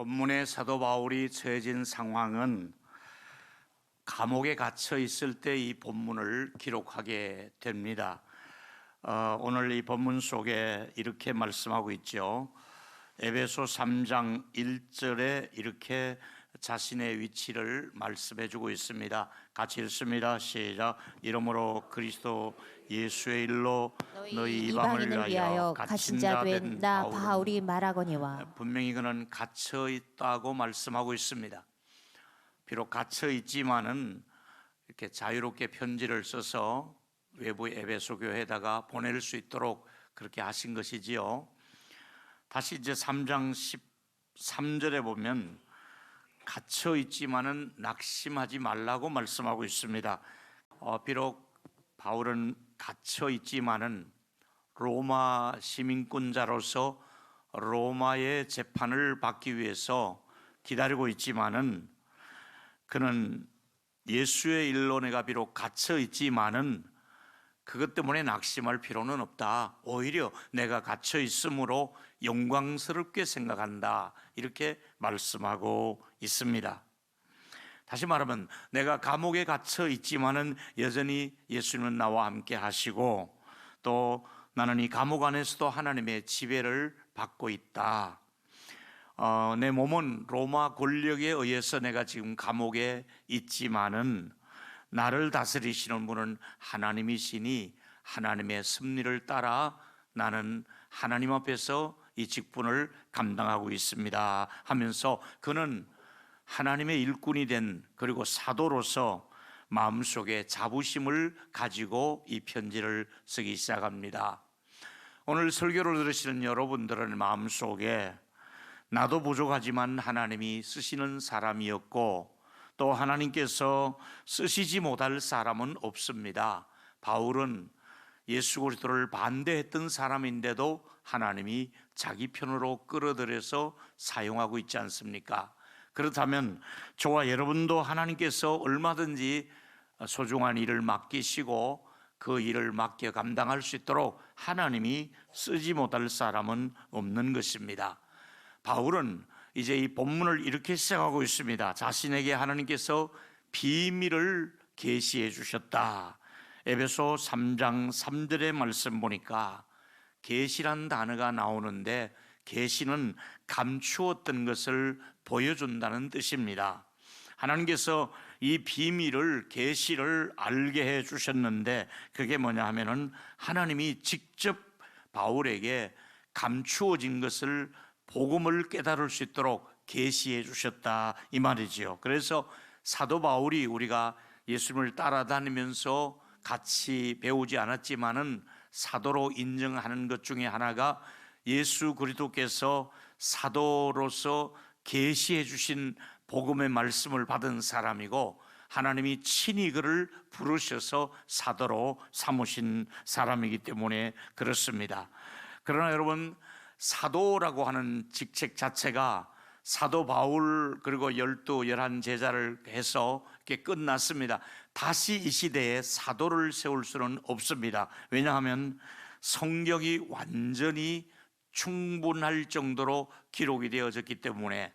본문의 사도 바울이 처해진 상황은 감옥에 갇혀 있을 때 이 본문을 기록하게 됩니다. 어, 오늘 이 본문 속에 이렇게 말씀하고 있죠. 에베소 3장 1절에 이렇게 자신의 위치를 말씀해 주고 있습니다. 같이 읽습니다. 시작. 이러므로 그리스도 예수의 일로 너희 이방을 위하여 갇힌 자된 나 바울이 말하거니와 분명히 그는 갇혀 있다고 말씀하고 있습니다. 비록 갇혀 있지만은 이렇게 자유롭게 편지를 써서 외부 에베소 교회에다가 보낼 수 있도록 그렇게 하신 것이지요. 다시 이제 3장 13절에 보면 갇혀 있지만은 낙심하지 말라고 말씀하고 있습니다. 어, 비록 바울은 갇혀 있지만은 로마 시민권자로서 로마의 재판을 받기 위해서 기다리고 있지만은 그는 예수의 일로 내가 비록 갇혀 있지만은 그것 때문에 낙심할 필요는 없다. 오히려 내가 갇혀 있으므로 영광스럽게 생각한다. 이렇게 말씀하고 있습니다. 다시 말하면 내가 감옥에 갇혀 있지만은 여전히 예수님은 나와 함께 하시고 또 나는 이 감옥 안에서도 하나님의 지배를 받고 있다. 어, 내 몸은 로마 권력에 의해서 내가 지금 감옥에 있지만은 나를 다스리시는 분은 하나님이시니 하나님의 섭리를 따라 나는 하나님 앞에서 이 직분을 감당하고 있습니다 하면서 그는 하나님의 일꾼이 된 그리고 사도로서 마음속에 자부심을 가지고 이 편지를 쓰기 시작합니다. 오늘 설교를 들으시는 여러분들은 마음속에 나도 부족하지만 하나님이 쓰시는 사람이었고 또 하나님께서 쓰시지 못할 사람은 없습니다. 바울은 예수 그리스도를 반대했던 사람인데도 하나님이 자기 편으로 끌어들여서 사용하고 있지 않습니까? 그렇다면 저와 여러분도 하나님께서 얼마든지 소중한 일을 맡기시고 그 일을 맡겨 감당할 수 있도록 하나님이 쓰지 못할 사람은 없는 것입니다. 바울은 이제 이 본문을 이렇게 시작하고 있습니다. 자신에게 하나님께서 비밀을 계시해 주셨다. 에베소 3장 3절의 말씀 보니까 계시란 단어가 나오는데 계시는 감추었던 것을 보여준다는 뜻입니다. 하나님께서 이 비밀을 계시를 알게 해 주셨는데 그게 뭐냐 하면은 하나님이 직접 바울에게 감추어진 것을 복음을 깨달을 수 있도록 계시해 주셨다 이 말이지요. 그래서 사도 바울이 우리가 예수님을 따라다니면서 같이 배우지 않았지만은 사도로 인정하는 것 중에 하나가 예수 그리스도께서 사도로서 계시해 주신 복음의 말씀을 받은 사람이고 하나님이 친히 그를 부르셔서 사도로 삼으신 사람이기 때문에 그렇습니다. 그러나 여러분 사도라고 하는 직책 자체가 사도 바울 그리고 열두 열한 제자를 해서 이렇게 끝났습니다. 다시 이 시대에 사도를 세울 수는 없습니다. 왜냐하면 성경이 완전히 충분할 정도로 기록이 되어졌기 때문에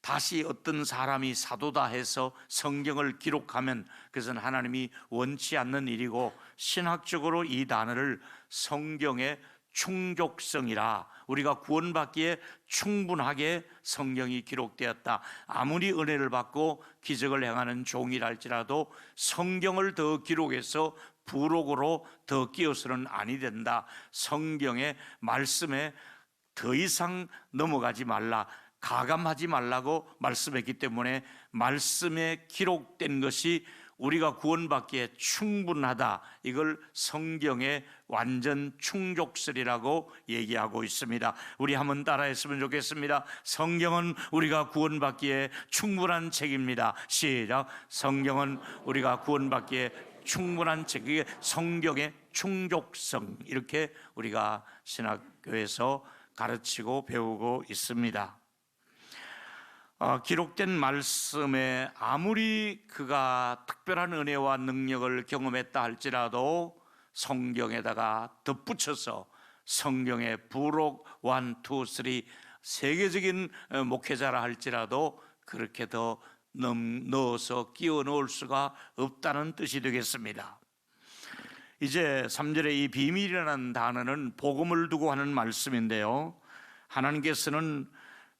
다시 어떤 사람이 사도다 해서 성경을 기록하면 그것은 하나님이 원치 않는 일이고 신학적으로 이 단어를 성경의 충족성이라 우리가 구원받기에 충분하게 성경이 기록되었다. 아무리 은혜를 받고 기적을 행하는 종이랄지라도 성경을 더 기록해서 부록으로 더 끼어서는 아니 된다. 성경의 말씀에 더 이상 넘어가지 말라. 가감하지 말라고 말씀했기 때문에 말씀에 기록된 것이 우리가 구원받기에 충분하다. 이걸 성경의 완전 충족설이라고 얘기하고 있습니다. 우리 한번 따라했으면 좋겠습니다. 성경은 우리가 구원받기에 충분한 책입니다. 시작. 성경은 우리가 구원받기에 충분한 책. 이게 성경의 충족성. 이렇게 우리가 신학교에서 가르치고 배우고 있습니다. 어, 기록된 말씀에 아무리 그가 특별한 은혜와 능력을 경험했다 할지라도 성경에다가 덧붙여서 성경의 부록 1, 2, 3 세계적인 어, 목회자라 할지라도 그렇게 더 넘- 넣어서 끼워 넣을 수가 없다는 뜻이 되겠습니다. 이제 3절에 이 비밀이라는 단어는 복음을 두고 하는 말씀인데요. 하나님께서는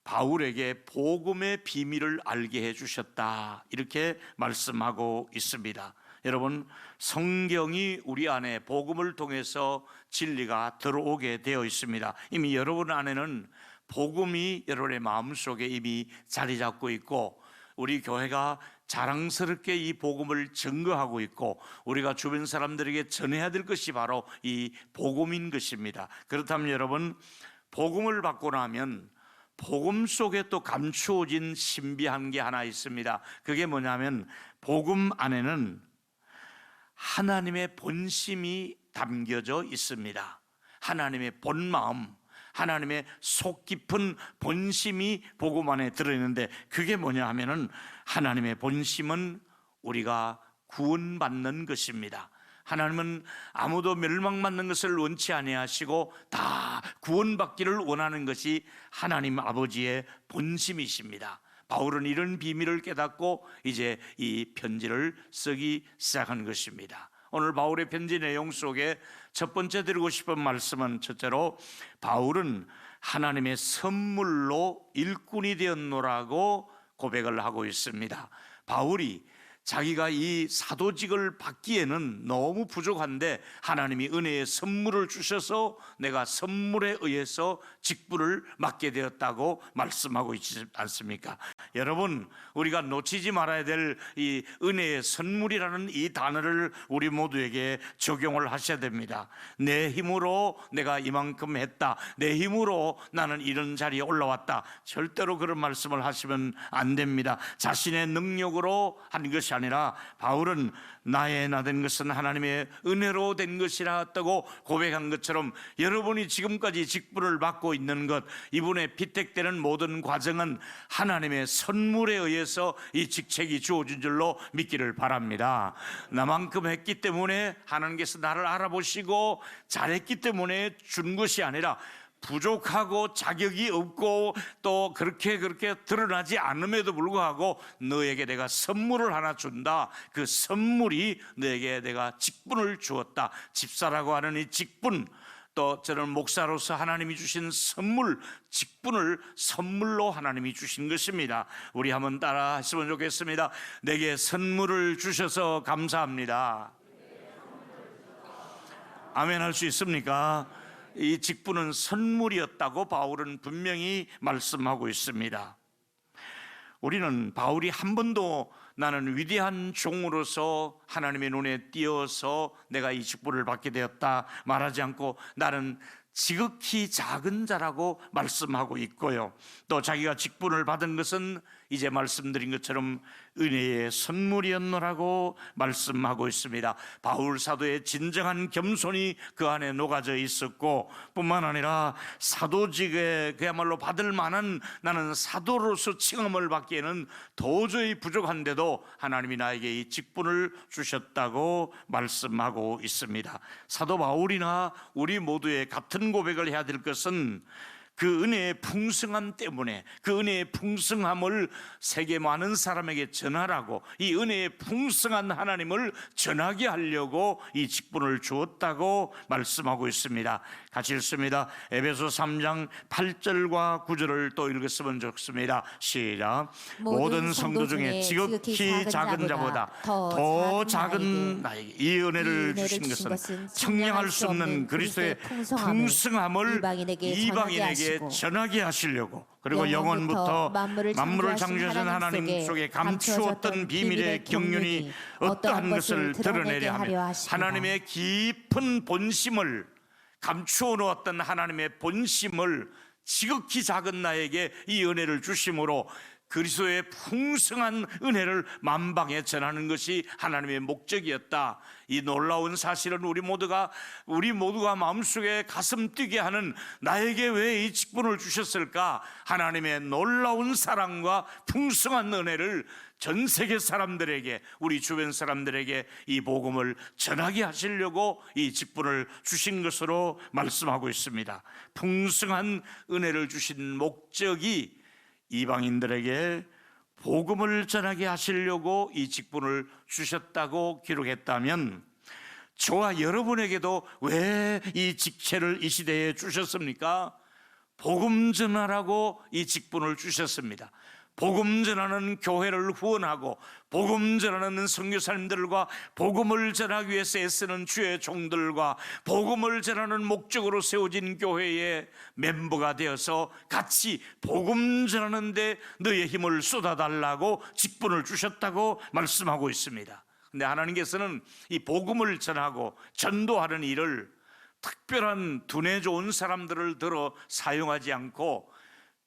바울에게 복음의 비밀을 알게 해 주셨다. 이렇게 말씀하고 있습니다. 여러분, 성경이 우리 안에 복음을 통해서 진리가 들어오게 되어 있습니다. 이미 여러분 안에는 복음이 여러분의 마음속에 이미 자리 잡고 있고 우리 교회가 자랑스럽게 이 복음을 증거하고 있고 우리가 주변 사람들에게 전해야 될 것이 바로 이 복음인 것입니다. 그렇다면 여러분 복음을 받고 나면 복음 속에 또 감추어진 신비한 게 하나 있습니다. 그게 뭐냐면 복음 안에는 하나님의 본심이 담겨져 있습니다. 하나님의 본 마음, 하나님의 속 깊은 본심이 복음 안에 들어 있는데 그게 뭐냐 하면은 하나님의 본심은 우리가 구원받는 것입니다. 하나님은 아무도 멸망받는 것을 원치 아니하시고 다 구원받기를 원하는 것이 하나님 아버지의 본심이십니다. 바울은 이런 비밀을 깨닫고 이제 이 편지를 쓰기 시작한 것입니다. 오늘 바울의 편지 내용 속에 첫 번째 드리고 싶은 말씀은 첫째로 바울은 하나님의 선물로 일꾼이 되었노라고 고백을 하고 있습니다. 바울이 자기가 이 사도직을 받기에는 너무 부족한데 하나님이 은혜의 선물을 주셔서 내가 선물에 의해서 직분을 맡게 되었다고 말씀하고 있지 않습니까? 여러분, 우리가 놓치지 말아야 될 이 은혜의 선물이라는 이 단어를 우리 모두에게 적용을 하셔야 됩니다. 내 힘으로 내가 이만큼 했다. 내 힘으로 나는 이런 자리에 올라왔다. 절대로 그런 말씀을 하시면 안 됩니다. 자신의 능력으로 한 것이 아니라 바울은 나의 나 된 것은 하나님의 은혜로 된 것이라고 고백한 것처럼 여러분이 지금까지 직분을 받고 있는 것 이분의 피택되는 모든 과정은 하나님의 선물에 의해서 이 직책이 주어진 줄로 믿기를 바랍니다. 나만큼 했기 때문에 하나님께서 나를 알아보시고 잘했기 때문에 준 것이 아니라 부족하고 자격이 없고 또 그렇게 그렇게 드러나지 않음에도 불구하고 너에게 내가 선물을 하나 준다. 그 선물이 너에게 내가 직분을 주었다. 집사라고 하는 이 직분 또 저는 목사로서 하나님이 주신 선물, 직분을 선물로 하나님이 주신 것입니다. 우리 한번 따라 하시면 좋겠습니다. 내게 선물을 주셔서 감사합니다. 아멘 할 수 있습니까? 이 직분은 선물이었다고 바울은 분명히 말씀하고 있습니다. 우리는 바울이 한 번도 나는 위대한 종으로서 하나님의 눈에 띄어서 내가 이 직분을 받게 되었다 말하지 않고 나는 지극히 작은 자라고 말씀하고 있고요. 또 자기가 직분을 받은 것은 이제 말씀드린 것처럼 은혜의 선물이었노라고 말씀하고 있습니다. 바울 사도의 진정한 겸손이 그 안에 녹아져 있었고 뿐만 아니라 사도직에 그야말로 받을 만한 나는 사도로서 칭함을 받기에는 도저히 부족한데도 하나님이 나에게 이 직분을 주셨다고 말씀하고 있습니다. 사도 바울이나 우리 모두의 같은 고백을 해야 될 것은 그 은혜의 풍성함 때문에 그 은혜의 풍성함을 세계 많은 사람에게 전하라고 이 은혜의 풍성한 하나님을 전하게 하려고 이 직분을 주었다고 말씀하고 있습니다. 같이 읽습니다. 에베소 3장 8절과 9절을 또 읽었으면 좋습니다. 시작. 모든 성도 중에 지극히 작은 자보다 더 작은 나에게 이 은혜를 주신 것은 청량할 수 없는 그리스도의 풍성함을 이방인에게 전하게 하시려고 그리고 영원부터 만물을 창조하신 하나님 속에 감추었던 비밀의 경륜이 어떠한 것을 드러내려 하며 하나님의 깊은 본심을 감추어 놓았던 하나님의 본심을 지극히 작은 나에게 이 은혜를 주심으로 그리스도의 풍성한 은혜를 만방에 전하는 것이 하나님의 목적이었다. 이 놀라운 사실은 우리 모두가 우리 모두가 마음속에 가슴 뛰게 하는 나에게 왜 이 직분을 주셨을까? 하나님의 놀라운 사랑과 풍성한 은혜를 전 세계 사람들에게 우리 주변 사람들에게 이 복음을 전하게 하시려고 이 직분을 주신 것으로 말씀하고 있습니다. 풍성한 은혜를 주신 목적이 이방인들에게 복음을 전하게 하시려고 이 직분을 주셨다고 기록했다면 저와 여러분에게도 왜 이 직체를 이 시대에 주셨습니까? 복음 전하라고 이 직분을 주셨습니다. 복음 전하는 교회를 후원하고 복음 전하는 선교사님들과 복음을 전하기 위해서 애쓰는 주의 종들과 복음을 전하는 목적으로 세워진 교회의 멤버가 되어서 같이 복음 전하는데 너의 힘을 쏟아달라고 직분을 주셨다고 말씀하고 있습니다. 근데 하나님께서는 이 복음을 전하고 전도하는 일을 특별한 두뇌 좋은 사람들을 들어 사용하지 않고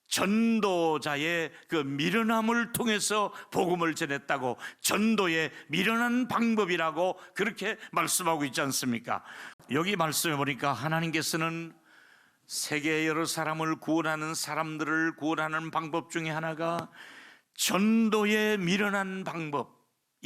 전도자의 그 미련함을 통해서 복음을 전했다고 전도의 미련한 방법이라고 그렇게 말씀하고 있지 않습니까? 여기 말씀해 보니까 하나님께서는 세계 여러 사람을 구원하는 사람들을 구원하는 방법 중에 하나가 전도의 미련한 방법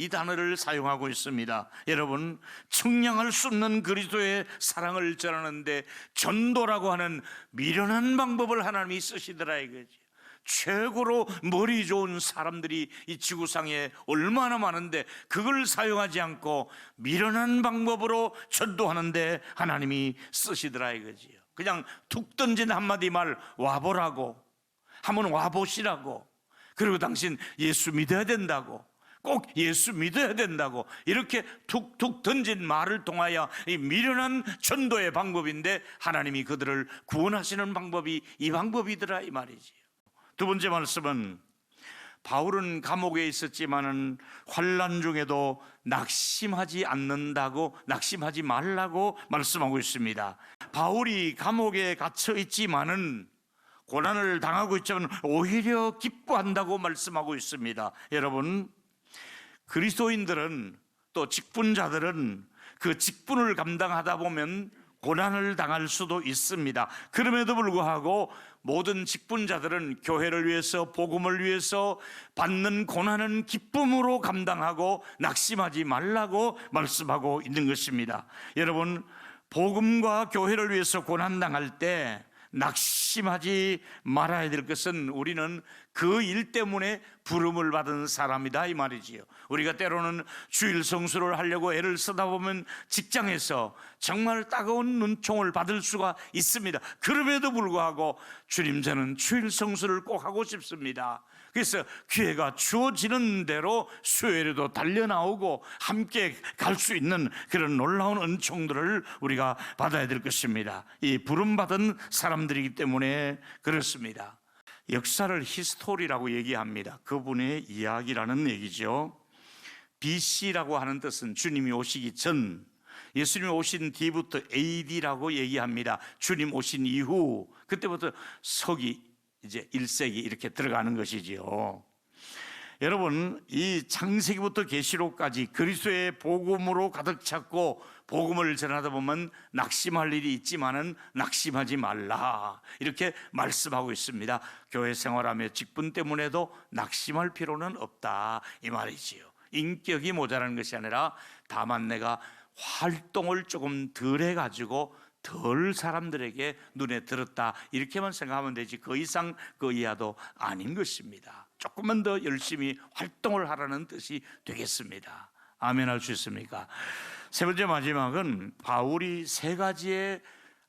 이 단어를 사용하고 있습니다. 여러분, 측량할 수 없는 그리스도의 사랑을 전하는데 전도라고 하는 미련한 방법을 하나님이 쓰시더라 이거지. 최고로 머리 좋은 사람들이 이 지구상에 얼마나 많은데 그걸 사용하지 않고 미련한 방법으로 전도하는데 하나님이 쓰시더라 이거지요. 그냥 툭 던진 한마디 말 와보라고 한번 와보시라고 그리고 당신 예수 믿어야 된다고 꼭 예수 믿어야 된다고 이렇게 툭툭 던진 말을 통하여 이 미련한 전도의 방법인데 하나님이 그들을 구원하시는 방법이 이 방법이더라 이 말이지요. 두 번째 말씀은 바울은 감옥에 있었지만은 환란 중에도 낙심하지 않는다고 낙심하지 말라고 말씀하고 있습니다. 바울이 감옥에 갇혀 있지만은 고난을 당하고 있지만 오히려 기뻐한다고 말씀하고 있습니다. 여러분 그리스도인들은 또 직분자들은 그 직분을 감당하다 보면 고난을 당할 수도 있습니다. 그럼에도 불구하고 모든 직분자들은 교회를 위해서 복음을 위해서 받는 고난은 기쁨으로 감당하고 낙심하지 말라고 말씀하고 있는 것입니다. 여러분 복음과 교회를 위해서 고난 당할 때 낙심하지 말아야 될 것은 우리는 그 일 때문에 부름을 받은 사람이다 이 말이지요. 우리가 때로는 주일 성수를 하려고 애를 쓰다 보면 직장에서 정말 따가운 눈총을 받을 수가 있습니다. 그럼에도 불구하고 주님 저는 주일 성수를 꼭 하고 싶습니다. 그래서 기회가 주어지는 대로 수요일에도 달려 나오고 함께 갈 수 있는 그런 놀라운 은총들을 우리가 받아야 될 것입니다. 이 부름 받은 사람들이기 때문에 그렇습니다. 역사를 히스토리라고 얘기합니다. 그분의 이야기라는 얘기죠. BC라고 하는 뜻은 주님이 오시기 전, 예수님이 오신 뒤부터 AD라고 얘기합니다. 주님 오신 이후, 그때부터 서기 이제 1세기 이렇게 들어가는 것이지요. 여러분, 이 창세기부터 계시록까지 그리스도의 복음으로 가득 찼고 복음을 전하다 보면 낙심할 일이 있지만은 낙심하지 말라. 이렇게 말씀하고 있습니다. 교회 생활하며 직분 때문에도 낙심할 필요는 없다. 이 말이지요. 인격이 모자라는 것이 아니라 다만 내가 활동을 조금 덜 해가지고 덜 사람들에게 눈에 들었다 이렇게만 생각하면 되지 그 이상 그 이하도 아닌 것입니다. 조금만 더 열심히 활동을 하라는 뜻이 되겠습니다. 아멘 할 수 있습니까? 세 번째 마지막은 바울이 세 가지의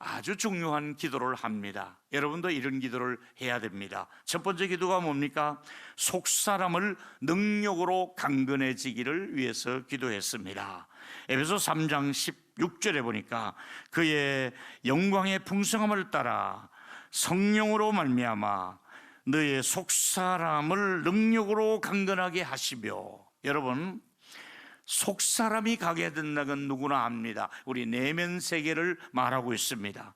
아주 중요한 기도를 합니다. 여러분도 이런 기도를 해야 됩니다. 첫 번째 기도가 뭡니까? 속 사람을 능력으로 강건해지기를 위해서 기도했습니다. 에베소 3장 16절에 보니까 그의 영광의 풍성함을 따라 성령으로 말미암아 너의 속 사람을 능력으로 강건하게 하시며 여러분 속 사람이 가게 된다는 건 누구나 압니다. 우리 내면 세계를 말하고 있습니다.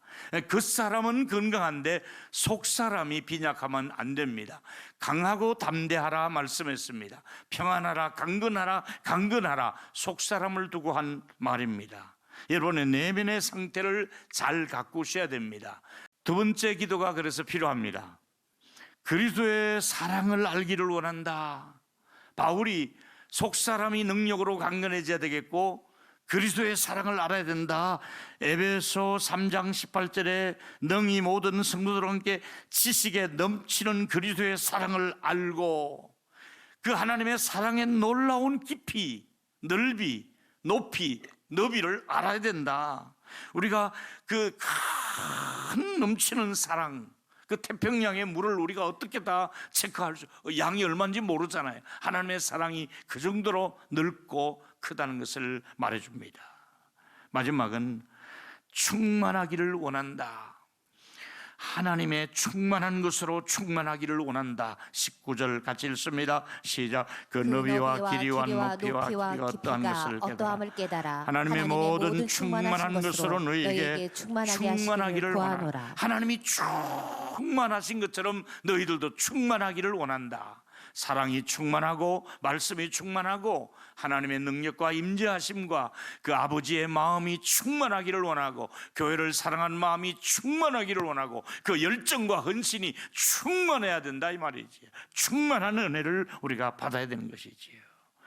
그 사람은 건강한데 속 사람이 빈약하면 안 됩니다. 강하고 담대하라 말씀했습니다. 평안하라, 강건하라, 강건하라. 속 사람을 두고 한 말입니다. 여러분의 내면의 상태를 잘 가꾸셔야 됩니다. 두 번째 기도가 그래서 필요합니다. 그리스도의 사랑을 알기를 원한다. 바울이 속 사람이 능력으로 강건해져야 되겠고 그리스도의 사랑을 알아야 된다. 에베소 3장 18절에 능히 모든 성도들과 함께 지식에 넘치는 그리스도의 사랑을 알고 그 하나님의 사랑의 놀라운 깊이, 넓이, 높이, 너비를 알아야 된다. 우리가 그 큰 넘치는 사랑, 그 태평양의 물을 우리가 어떻게 다 체크할 수, 양이 얼마인지 모르잖아요. 하나님의 사랑이 그 정도로 넓고 크다는 것을 말해줍니다. 마지막은 충만하기를 원한다. 하나님의 충만한 것으로 충만하기를 원한다. 19절 같이 읽습니다. 시작. 그 너비와 길이와 높이와 깊이가 어떠한 것을 깨달아. 깨달아 하나님의 모든 충만한 것으로 너희에게 충만하게 충만하기를 원하노라. 하나님이 충만하신 것처럼 너희들도 충만하기를 원한다. 사랑이 충만하고 말씀이 충만하고 하나님의 능력과 임재하심과 그 아버지의 마음이 충만하기를 원하고 교회를 사랑하는 마음이 충만하기를 원하고 그 열정과 헌신이 충만해야 된다 이 말이지. 충만한 은혜를 우리가 받아야 되는 것이지요.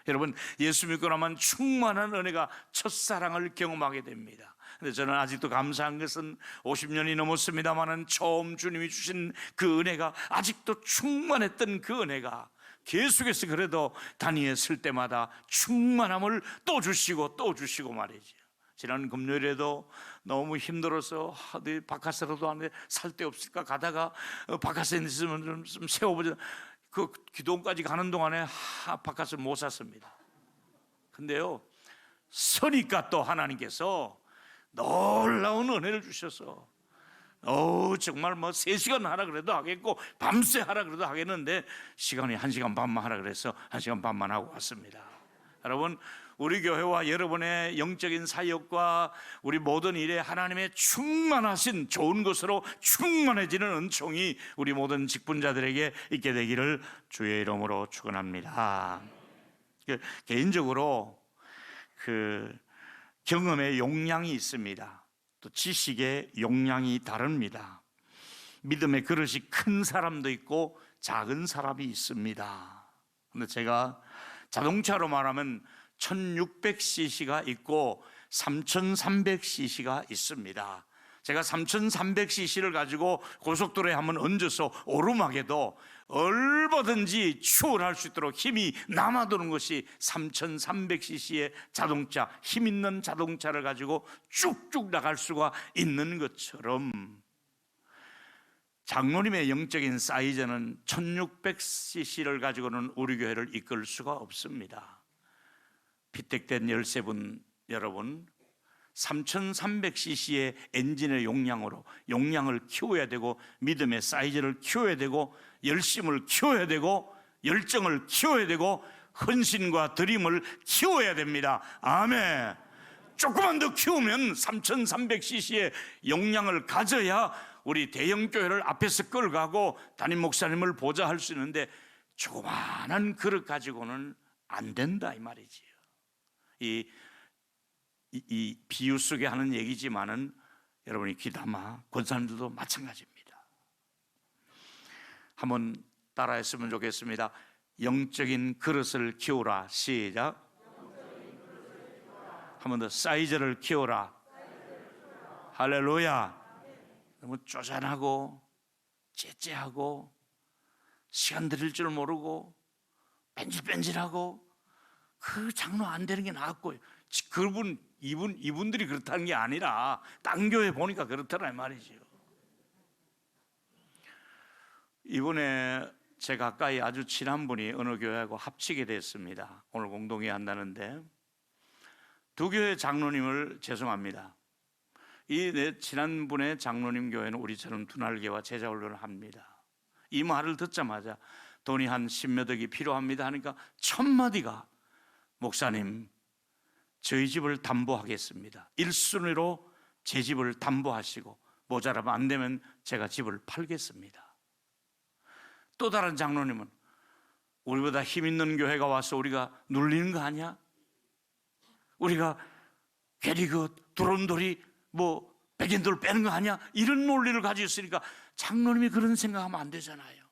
여러분 예수 믿고 나면 충만한 은혜가 첫사랑을 경험하게 됩니다. 근데 저는 아직도 감사한 것은 50년이 넘었습니다만은 처음 주님이 주신 그 은혜가 아직도 충만했던 그 은혜가 계속해서 그래도 다니엘을 때마다 충만함을 또 주시고 또 주시고 말이죠. 지난 금요일에도 너무 힘들어서 어디 바카스라도 안에 살 데 없을까 가다가 어, 바카스에 있으면 좀, 좀 세워보자. 그 기도원까지 가는 동안에 하, 바카스 못 샀습니다. 근데요, 서니까 또 하나님께서 놀라운 은혜를 주셔서 어 정말 뭐 3시간 하라 그래도 하겠고 밤새 하라 그래도 하겠는데 시간이 1시간 반만 하라 그래서 1시간 반만 하고 왔습니다. 여러분 우리 교회와 여러분의 영적인 사역과 우리 모든 일에 하나님의 충만하신 좋은 것으로 충만해지는 은총이 우리 모든 직분자들에게 있게 되기를 주의 이름으로 축원합니다. 그 개인적으로 그 경험의 용량이 있습니다. 또 지식의 용량이 다릅니다. 믿음의 그릇이 큰 사람도 있고 작은 사람이 있습니다. 근데 제가 자동차로 말하면 1600cc가 있고 3300cc가 있습니다. 제가 3300cc를 가지고 고속도로에 한번 얹어서 오르막에도 얼마든지 추월할 수 있도록 힘이 남아도는 것이 3300cc의 자동차, 힘 있는 자동차를 가지고 쭉쭉 나갈 수가 있는 것처럼 장로님의 영적인 사이즈는 1600cc를 가지고는 우리 교회를 이끌 수가 없습니다. 피택된 열세분 여러분 3300cc의 엔진의 용량으로 용량을 키워야 되고 믿음의 사이즈를 키워야 되고 열심을 키워야 되고 열정을 키워야 되고 헌신과 드림을 키워야 됩니다. 아멘. 조금만 더 키우면 3300cc의 용량을 가져야 우리 대형 교회를 앞에서 끌어가고 담임 목사님을 보좌 할수 있는데 조그마한 그릇 가지고는 안 된다 이 말이지요. 이 이, 이 비유 속에 하는 얘기지만은 여러분이 귀담아 권사님들도 마찬가지입니다. 한번 따라했으면 좋겠습니다. 영적인 그릇을 키우라. 시작. 한번 더 사이즈를 키워라. 할렐루야. 너무 쪼잔하고 째째하고 시간 들일 줄 모르고 뺀질뺀질하고 그 장로 안 되는 게 나았고 그분 이분 이분들이 그렇다는 게 아니라 딴 교회 보니까 그렇더라 이 말이지요. 이번에 제 가까이 아주 친한 분이 어느 교회하고 합치게 됐습니다. 오늘 공동회 한다는데 두 교회 장로님을 죄송합니다. 이 내 친한 분의 장로님 교회는 우리처럼 두날개와 제자 훈련을 합니다. 이 말을 듣자마자 돈이 한 십몇 억이 필요합니다 하니까 첫 마디가 목사님 저희 집을 담보하겠습니다. 1순위로 제 집을 담보하시고 모자라면 안 되면 제가 집을 팔겠습니다. 또 다른 장로님은 우리보다 힘 있는 교회가 와서 우리가 눌리는 거 아니야? 우리가 괜히 그 두런돌이 뭐 백엔돌 빼는 거 아니야? 이런 논리를 가지고 있으니까 장로님이 그런 생각하면 안 되잖아요.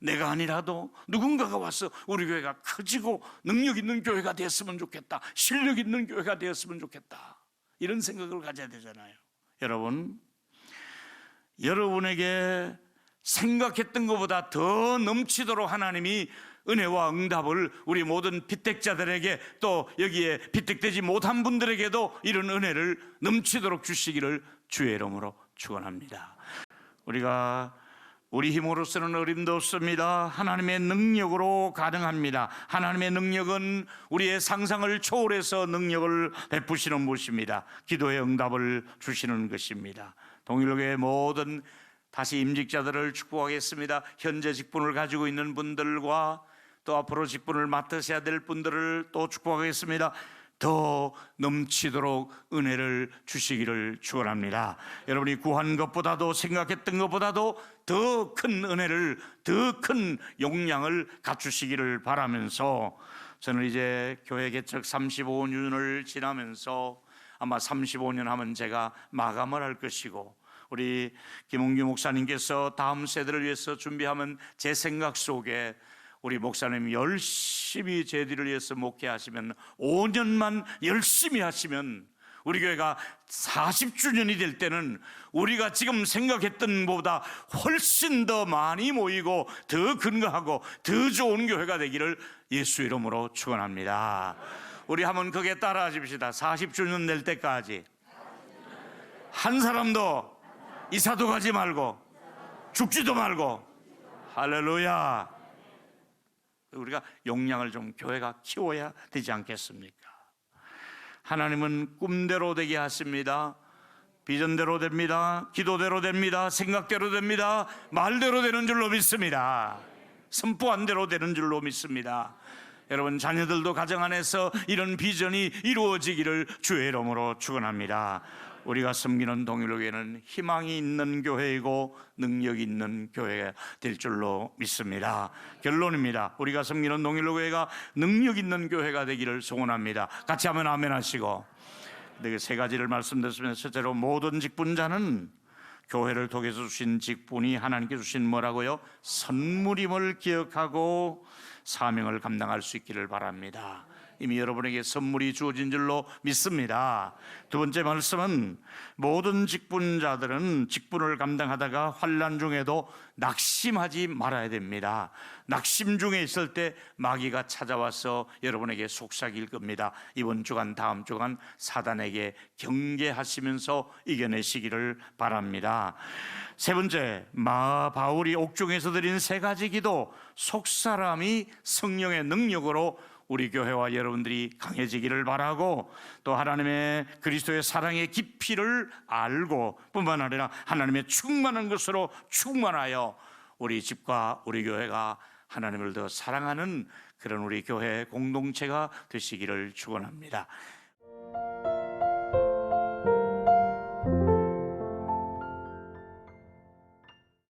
내가 아니라도 누군가가 와서 우리 교회가 커지고 능력 있는 교회가 됐으면 좋겠다. 실력 있는 교회가 되었으면 좋겠다. 이런 생각을 가져야 되잖아요. 여러분, 여러분에게 생각했던 것보다 더 넘치도록 하나님이 은혜와 응답을 우리 모든 빚택자들에게 또 여기에 빚택되지 못한 분들에게도 이런 은혜를 넘치도록 주시기를 주의 이름으로 축원합니다. 우리가 우리 힘으로서는 어림도 없습니다. 하나님의 능력으로 가능합니다. 하나님의 능력은 우리의 상상을 초월해서 능력을 베푸시는 것입니다. 기도의 응답을 주시는 것입니다. 동일교회 모든 다시 임직자들을 축복하겠습니다. 현재 직분을 가지고 있는 분들과 또 앞으로 직분을 맡으셔야 될 분들을 또 축복하겠습니다. 더 넘치도록 은혜를 주시기를 축원합니다. 여러분이 구한 것보다도 생각했던 것보다도 더 큰 은혜를 더 큰 용량을 갖추시기를 바라면서 저는 이제 교회 개척 35년을 지나면서 아마 35년 하면 제가 마감을 할 것이고 우리 김홍규 목사님께서 다음 세대를 위해서 준비하면 제 생각 속에 우리 목사님 열심히 제들을 위해서 목회하시면 5년만 열심히 하시면 우리 교회가 40주년이 될 때는 우리가 지금 생각했던 것보다 훨씬 더 많이 모이고 더 근거하고 더 좋은 교회가 되기를 예수 이름으로 축원합니다. 우리 한번 그게 따라 하 십시다. 40주년 될 때까지 한 사람도 이사도 가지 말고 죽지도 말고 할렐루야. 우리가 용량을 좀 교회가 키워야 되지 않겠습니까? 하나님은 꿈대로 되게 하십니다. 비전대로 됩니다. 기도대로 됩니다. 생각대로 됩니다. 말대로 되는 줄로 믿습니다. 선포한 대로 되는 줄로 믿습니다. 여러분 자녀들도 가정 안에서 이런 비전이 이루어지기를 주의 이름으로 축원합니다. 우리가 섬기는 동일교회는 희망이 있는 교회이고 능력 있는 교회가 될 줄로 믿습니다. 결론입니다. 우리가 섬기는 동일교회가 능력 있는 교회가 되기를 소원합니다. 같이 하면 아멘 하시고 네, 세 가지를 말씀드렸으면 첫째로 모든 직분자는 교회를 통해서 주신 직분이 하나님께 주신 뭐라고요? 선물임을 기억하고 사명을 감당할 수 있기를 바랍니다. 이미 여러분에게 선물이 주어진 줄로 믿습니다. 두 번째 말씀은 모든 직분자들은 직분을 감당하다가 환란 중에도 낙심하지 말아야 됩니다. 낙심 중에 있을 때 마귀가 찾아와서 여러분에게 속삭일 겁니다. 이번 주간 다음 주간 사단에게 경계하시면서 이겨내시기를 바랍니다. 세 번째, 마 바울이 옥중에서 드린 세 가지 기도 속사람이 성령의 능력으로 우리 교회와 여러분들이 강해지기를 바라고 또 하나님의 그리스도의 사랑의 깊이를 알고 뿐만 아니라 하나님의 충만한 것으로 충만하여 우리 집과 우리 교회가 하나님을 더 사랑하는 그런 우리 교회 공동체가 되시기를 축원합니다.